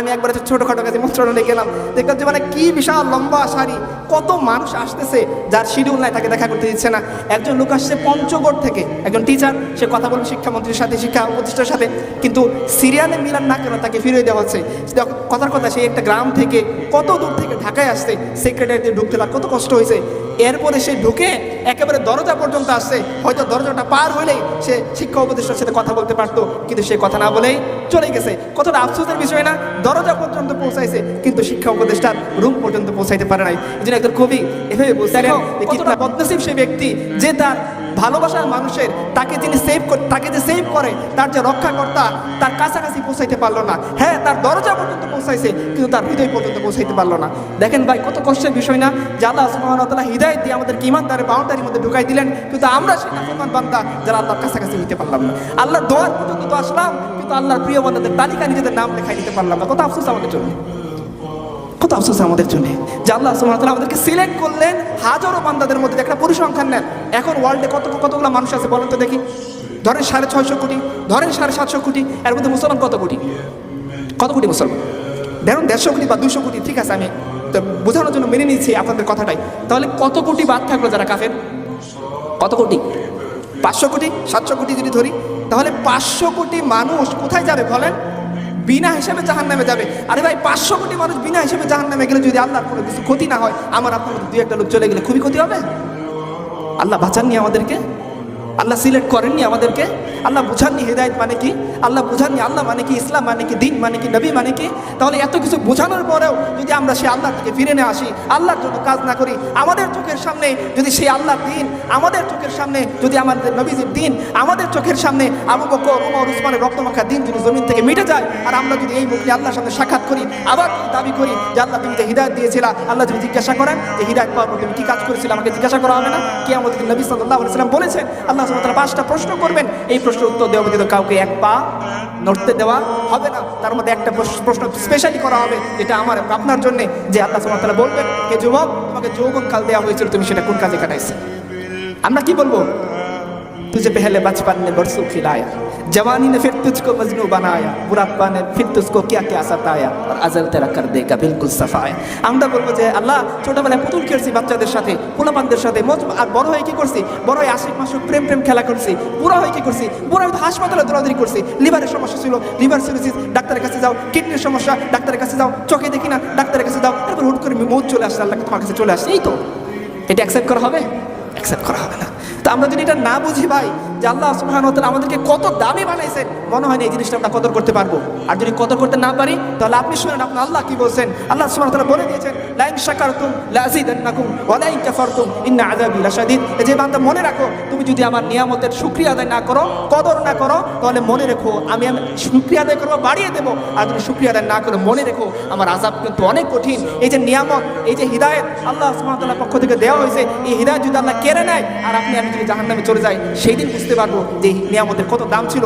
আমি একবার একটা ছোটোখাটো কাছে মন্ত্রণালয়ে গেলাম। দেখলাম যে মানে কি বিশাল লম্বা শাড়ি, কত মানুষ আসতেছে যার শিডিউল নাই, তাকে দেখা করতে দিচ্ছে না। একজন লোক আসছে পঞ্চগড় থেকে, একজন টিচার সে কথা বলবে শিক্ষামন্ত্রীর সাথে শিক্ষা প্রতিষ্ঠার সাথে। কিন্তু সিরিয়ালে মিলান না কেন তাকে ফিরিয়ে দেওয়া হচ্ছে? কথার কথা, সে একটা গ্রাম থেকে, কত দূর থেকে ঢাকায় আসছে সেক্রেটারিতে ঢুকতে তার কত কষ্ট হয়েছে? এরপরে সে ঢুকে একেবারে দরজা পর্যন্ত আসছে। হয়তো দরজাটা পার হলেই সে শিক্ষা উপদেষ্টার সাথে কথা বলতে পারতো কিন্তু সে কথা না বলেই চলে গেছে। কতটা আফসোসের বিষয় না? দরজা পর্যন্ত পৌঁছাইছে কিন্তু শিক্ষা উপদেষ্টার রুম পর্যন্ত পৌঁছাইতে পারে নাই। এই জন্য একজন কবি এভাবে বলছিলেন কতটা বদনসিব সে ব্যক্তি যে তার ভালোবাসার মানুষের, তাকে যিনি সেভ তাকে যে সেভ করে, তার যে রক্ষাকর্তা, তার কাছাকাছি পৌঁছাইতে পারল না। হ্যাঁ তার দরজা পর্যন্ত পৌঁছাইছে, কিন্তু তার হৃদয় পর্যন্ত পৌঁছাইতে পারল না। দেখেন ভাই, কত কষ্টের বিষয় না? যে আল্লাহ সুবহানাহু হৃদয় দিয়ে আমাদেরকে ইমানদারের বাউন্ডারির মধ্যে ঢুকাই দিলেন, কিন্তু আমরা সেই নাফরমান বান্দা যারা আল্লাহর কাছাকাছি হইতে পারলাম না। আল্লাহর দোয়ার পর্যন্ত তো আসলাম, কিন্তু আল্লাহর প্রিয় বান্দাদের তালিকা নিজেদের নাম লেখাই দিতে পারলাম না। কত আফসোস আমাদের জন্য। কত আফসোস আমাদের জন্য। যে আল্লাহ সুবহানাহু আমাদেরকে সিলেক্ট করলেন, হাজারো বান্দাদের মধ্যে একটা পরিসংখ্যান নেন। এখন ওয়ার্ল্ডে কত কতগুলো মানুষ আছে বলেন তো দেখি। ধরেন সাড়ে ছয়শো কোটি, ধরেন সাড়ে সাতশো কোটি, এর মধ্যে মুসলমান কত কোটি? কত কোটি মুসলমান? ধরুন দেড়শো কোটি বা দুশো কোটি, ঠিক আছে আমি তো বোঝানোর জন্য মেনে নিচ্ছি আপনাদের কথাটাই। তাহলে কত কোটি বাদ থাকল যারা কাফের? কত কোটি? পাঁচশো কোটি, সাতশো কোটি যদি ধরি, তাহলে পাঁচশো কোটি মানুষ কোথায় যাবে বলেন? বিনা হিসেবে জাহান নামে যাবে। আরে ভাই, পাঁচশো কোটি মানুষ বিনা হিসেবে জাহান নামে গেলে যদি আল্লাহর কোনো কিছু ক্ষতি না হয়, আমার আপনার দু একটা লোক চলে গেলে খুবই ক্ষতি হবে? আল্লাহ বাঁচাননি আমাদেরকে? আল্লাহ সিলেক্ট করেননি আমাদেরকে। আল্লাহ বুঝাননি হেদায়ত মানে কি? আল্লাহ বুঝাননি আল্লাহ মানে কি? ইসলাম মানে কি? দিন মানে কি? নবী মানে কি? তাহলে এত কিছু বোঝানোর পরেও যদি আমরা সেই আল্লাহ থেকে ফিরে নিয়ে আসি, আল্লাহর জন্য কাজ না করি, আমাদের চোখের সামনে যদি সেই আল্লাহ দিন, আমাদের চোখের সামনে যদি আমাদের নবীজির দিন, আমাদের চোখের সামনে আবু বকর উমর উসমানের রক্তমাখা দিন যদি জমিন থেকে মিটে যায়, আর আমরা যদি এই মুখে আল্লাহর সামনে সাক্ষাৎ করি, আবার দাবি করি যে আল্লাহ তুমি যে হৃদায়ত দিয়েছিলা, আল্লাহ যদি জিজ্ঞাসা করেন যে হৃদায়ত পাওয়ার তুমি কি কাজ করেছিল, আমাকে জিজ্ঞাসা করা হবে না? কি আমাদের নবী সাল্লাহ সাল্লাম বলেছেন আল্লাহ সুতরাং পাঁচটা প্রশ্ন করবেন। এই প্রশ্নের উত্তর দেওয়া কিন্তু কাউকে এক পা নড়তে দেওয়া হবে না। তার মধ্যে একটা প্রশ্ন স্পেশালি করা হবে, যেটা আমার, আপনার জন্যে, যে আল্লাহ সুমাতারা বলবেন যে যুবক, তোমাকে যৌবনকাল দেওয়া হয়েছিল, তুমি সেটা কোন কাজে কাটাইছে? আমরা কি বলব? তুই যে পেহেলে বাঁচপান্নে সুখী খিলায় जवानी ने फिर तुझको मजनू बनाया बुढ़ापा ने फिर तुझको क्या क्या सताया और अजल तेरा कर देगा बिल्कुल सफाया আমরা বলবো যে আল্লাহ ছোটবেলায় পুতুল খেলছি বাচ্চাদের সাথে পোলাপানদের সাথে মজ আর বড় হয়ে কি করছি বড় হয়ে আশিক মাসুক প্রেম প্রেম খেলা করছি বুড়া হয়ে কি করছি বুড়া হয়ে তো হাসপাতালে দৌড়াদৌড়ি করছি লিভারের সমস্যা ছিল লিভার সিরোসিস ডাক্তারের কাছে যাও কিডনির সমস্যা ডাক্তারের কাছে যাও চোখে দেখি না ডাক্তারের কাছে যাও এরপর হুট করে মৌত চলে আসছে আল্লাহ তোমার কাছে চলে আসছে এই তো এটা অ্যাকসেপ্ট করা হবে অ্যাকসেপ্ট করা হবে না তো আমরা যদি এটা না বুঝি ভাই যে আল্লাহ সুবহান আমাদেরকে কত দামি বানাইছেন। মনে হয় না এই জিনিসটা আমরা কদর করতে পারব। আর যদি কদর করতে না পারি, তাহলে আপনি শুনেন আপনার আল্লাহ কি বলছেন? আল্লাহ তাআলা বলে দিয়েছেন, লাইন শাকারতুম লাযিদান্নাকুম ওয়া লাইন কাফারতুম ইন্না আযাবি লাশাদীদ। যে বান্দা মনে রাখো, তুমি যদি আমার নিয়ামতের শুকরিয়া আদায় না করো, কদর না করো, তাহলে মনে রেখো, আমি আমি শুকরিয়া আদায় করব, বাড়িয়ে দেবো। আর যদি শুকরিয়া আদায় না করো, মনে রেখো, আমার আযাব কিন্তু অনেক কঠিন। এই যে নিয়ামত, এই যে হিদায়ত, আল্লাহ সুবহান তাআলার পক্ষ থেকে দেওয়া হয়েছে, এই হিদায়ত যদি আল্লাহ কেড়ে নেয়, আর আপনি, আমি যদি জাহান্নামে চলে যাই, সেই দিন বুঝতে পারব যে নিয়ামতের কত দাম ছিল।